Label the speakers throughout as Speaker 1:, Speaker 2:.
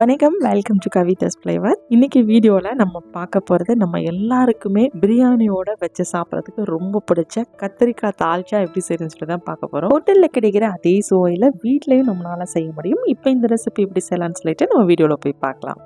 Speaker 1: வணக்கம். Welcome to Kavidas flavour இன்றைக்கி வீடியோவில் நம்ம பார்க்க போகிறது நம்ம எல்லாருக்குமே பிரியாணியோட வச்சு சாப்பிட்றதுக்கு ரொம்ப பிடிச்ச கத்திரிக்காய் தால்ச்சா எப்படி செய்யணும்னு சொல்லி தான் பார்க்க போகிறோம் ஹோட்டலில் கிடைக்கிற அதே சுவையில் வீட்லேயும் நம்மளால் செய்ய முடியும். இப்போ இந்த ரெசிபி எப்படி செய்யலாம்னு சொல்லிட்டு நம்ம வீடியோவில் போய் பார்க்கலாம்.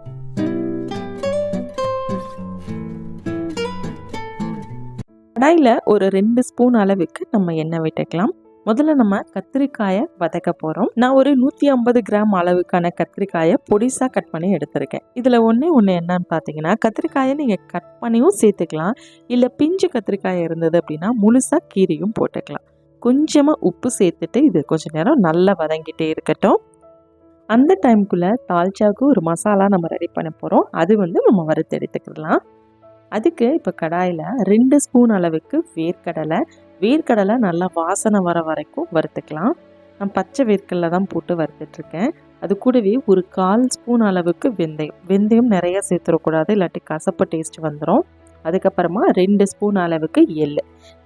Speaker 1: கடாயில் ஒரு ரெண்டு ஸ்பூன் அளவுக்கு நம்ம எண்ணெய் விட்டுக்கலாம். முதல்ல நம்ம கத்திரிக்காயை வதக்க போகிறோம் நான் ஒரு நூற்றி ஐம்பது கிராம் அளவுக்கான கத்திரிக்காயை பொடிசாக கட் பண்ணி எடுத்திருக்கேன். இதில் ஒன்று ஒன்று என்னன்னு பார்த்தீங்கன்னா கத்திரிக்காயை நீங்கள் கட் பண்ணியும் சேர்த்துக்கலாம். இல்லை பிஞ்சு கத்திரிக்காய் இருந்தது அப்படின்னா முழுசாக கீரியும் போட்டுக்கலாம். கொஞ்சமாக உப்பு சேர்த்துட்டு இது கொஞ்ச நேரம் நல்லா வதங்கிட்டே இருக்கட்டும். அந்த டைமுக்குள்ளே தால்ச்சாவுக்கு ஒரு மசாலா நம்ம ரெடி பண்ண போகிறோம் அது வந்து நம்ம வறுத்து எடுத்துக்கலாம். அதுக்கு இப்போ கடாயில் ரெண்டு ஸ்பூன் அளவுக்கு வேர்க்கடலை வேர்க்கடலை நல்லா வாசனை வர வரைக்கும் வறுத்துக்கலாம். நான் பச்சை வேர்க்கடலை தான் போட்டு வறுத்துட்ருக்கேன். அது கூடவே ஒரு கால் ஸ்பூன் அளவுக்கு வெந்தயம். வெந்தயம் நிறைய சேர்த்துடக்கூடாது இல்லாட்டி கசப்பு டேஸ்ட் வந்துடும் அதுக்கப்புறமா ரெண்டு ஸ்பூன் அளவுக்கு எள்.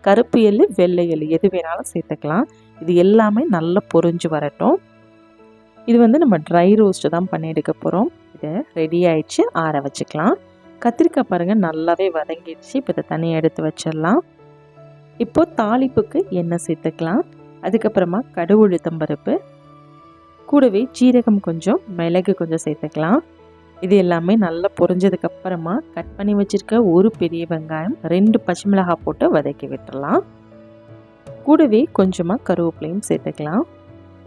Speaker 1: கருப்பு எள் வெள்ளை எள் எது வேணாலும் சேர்த்துக்கலாம். இது எல்லாமே நல்லா பொரிஞ்சு வரட்டும். இது வந்து நம்ம ட்ரை ரோஸ்ட்டு தான் பண்ணி எடுக்க போகிறோம் இதை ரெடி ஆயிடுச்சு. ஆற வச்சுக்கலாம். கத்திரிக்காய் பாருங்கள் நல்லாவே வதங்கிடுச்சு. இப்போ இதை தனியாக எடுத்து வச்சிடலாம். இப்போ தாளிப்புக்கு எண்ணெய் சேர்த்துக்கலாம். அதுக்கப்புறமா கடுகு உளுத்தம் பருப்பு கூடவே சீரகம் கொஞ்சம் மிளகு கொஞ்சம் சேர்த்துக்கலாம். இது எல்லாமே நல்லா பொரிஞ்சதுக்கப்புறமா கட் பண்ணி வச்சிருக்க ஒரு பெரிய வெங்காயம் ரெண்டு பச்சை மிளகாய் போட்டு வதக்கி விட்டுடலாம் கூடவே கொஞ்சமாக கருவேப்பிலையும் சேர்த்துக்கலாம்.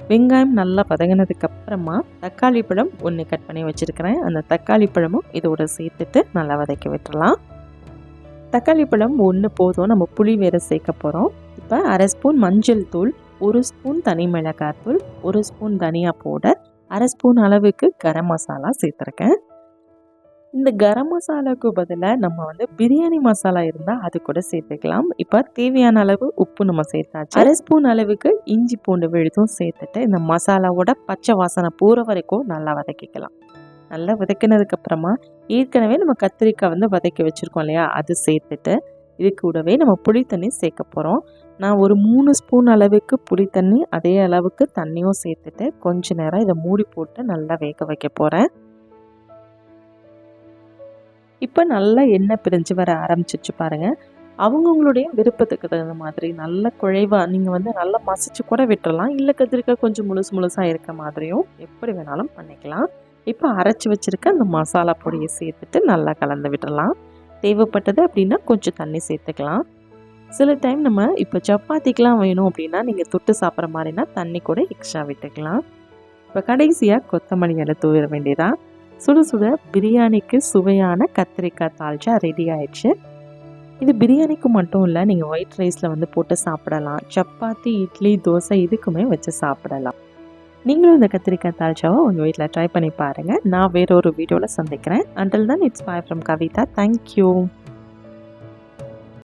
Speaker 1: வெங்காயம் நல்லா வதங்கினதுக்கு அப்புறமா தக்காளி பழம் ஒன்று கட் பண்ணி வச்சுருக்கிறேன். அந்த தக்காளி பழமும் இதோட சேர்த்துட்டு நல்லா வதக்கி விட்டுடலாம் தக்காளி பழம் ஒன்று போதும். நம்ம புளி வேற சேர்க்க போகிறோம் இப்போ அரை ஸ்பூன் மஞ்சள் தூள் ஒரு ஸ்பூன் தனி மிளகாய் தூள் ஒரு ஸ்பூன் தனியா பவுடர் அரை ஸ்பூன் அளவுக்கு கரம் மசாலா சேர்த்துருக்கேன். இந்த கரம் மசாலாவுக்கு பதிலாக நம்ம வந்து பிரியாணி மசாலா இருந்தால் அது கூட சேர்த்துக்கலாம். இப்போ தேவையான அளவு உப்பு நம்ம சேர்த்தாச்சு. அரை ஸ்பூன் அளவுக்கு இஞ்சி பூண்டு விழுதும் சேர்த்துட்டு இந்த மசாலாவோட பச்சை வாசனை பூர வரைக்கும் நல்லா வதக்கிக்கலாம். நல்லா வதக்கினதுக்கப்புறமா ஏற்கனவே நம்ம கத்திரிக்காய் வந்து வதக்கி வச்சுருக்கோம் இல்லையா? அது சேர்த்துட்டு இது கூடவே நம்ம புளி தண்ணி சேர்க்க போகிறோம் நான் ஒரு மூணு ஸ்பூன் அளவுக்கு புளி தண்ணி அதே அளவுக்கு தண்ணியும் சேர்த்துட்டு கொஞ்ச நேரம் இதை மூடி போட்டு நல்லா வேக வைக்க போகிறேன் இப்போ நல்லா எண்ணெய் பிரிஞ்சு வர ஆரம்பிச்சிச்சு பாருங்கள் அவங்கவுங்களுடைய விருப்பத்துக்கு தகுந்த மாதிரி நல்ல குழைவாக நீங்கள் வந்து நல்லா மசிச்சு கூட விட்டுறலாம். இல்லை கத்திரிக்காய் கொஞ்சம் முழுசு முழுசாக இருக்க மாதிரியும் எப்படி வேணாலும் பண்ணிக்கலாம். இப்போ அரைச்சி வச்சுருக்க அந்த மசாலா பொடியை சேர்த்துட்டு நல்லா கலந்து விட்டுறலாம் தேவைப்பட்டது அப்படின்னா கொஞ்சம் தண்ணி சேர்த்துக்கலாம். சில டைம் நம்ம இப்போ சப்பாத்திக்கெலாம் வேணும் அப்படின்னா நீங்கள் தொட்டு சாப்பிட்ற மாதிரினா தண்ணி கூட எக்ஸ்ட்ரா விட்டுக்கலாம். இப்போ கடைசியாக கொத்தமல்லி இலை தூவிட வேண்டியதான் சுட சுட பிரியாணிக்கு சுவையான கத்திரிக்காய் தால்ச்சா ரெடி ஆயிடுச்சு. இது பிரியாணிக்கு மட்டும் இல்லை நீங்கள் ஒயிட் ரைஸில் வந்து போட்டு சாப்பிடலாம். சப்பாத்தி இட்லி தோசை இதுக்குமே வச்சு சாப்பிடலாம். நீங்களும் இந்த கத்திரிக்காய் தாழ்ச்சாவை உங்கள் வீட்டில் ட்ரை பண்ணி பாருங்கள் நான் வேற ஒரு வீடியோவில் சந்திக்கிறேன் அண்டில் தான் it's bye from Kavitha thank you